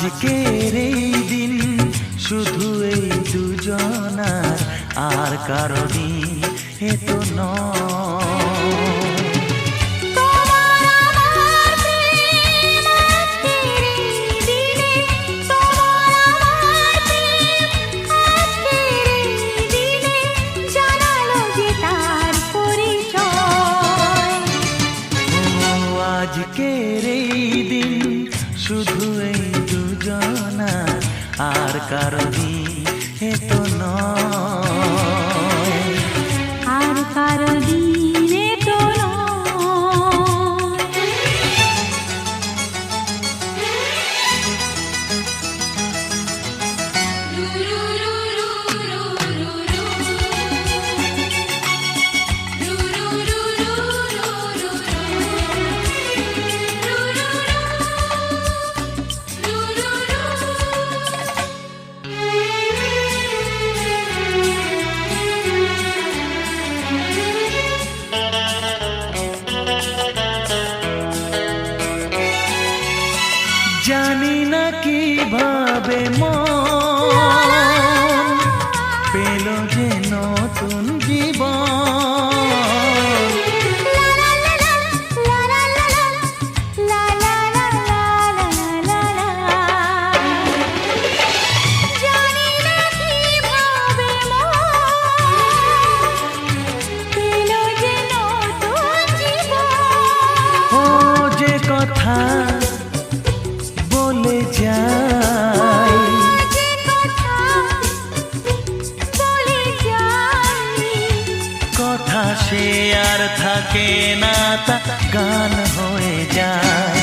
আজকের এই দিন শুধু এই দুজনার আর কারণে এত নয়। আর কারও কারণে এত নয়। আর কারও কারণে জানি না কীভাবে মন আর থাকে না তা গান হয়ে যায়।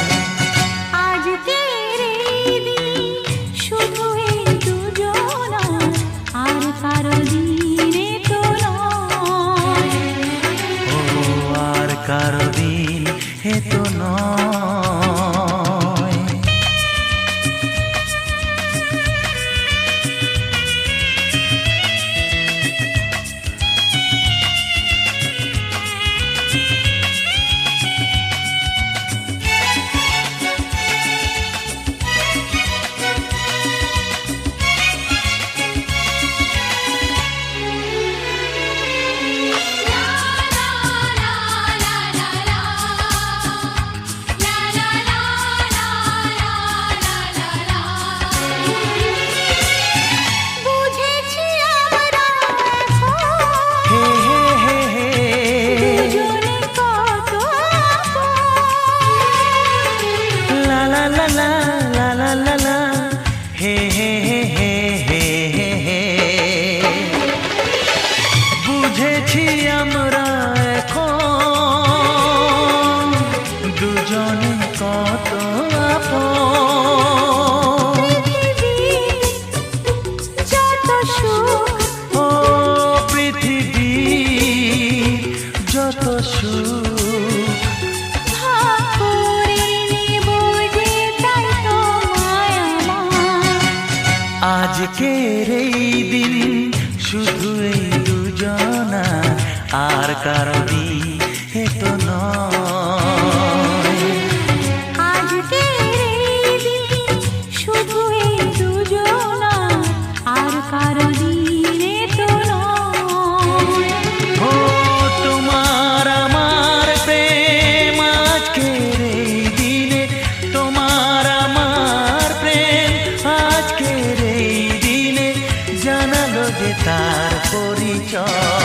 আজকের এই দিন শুধু এই দুজনা আর কারও चा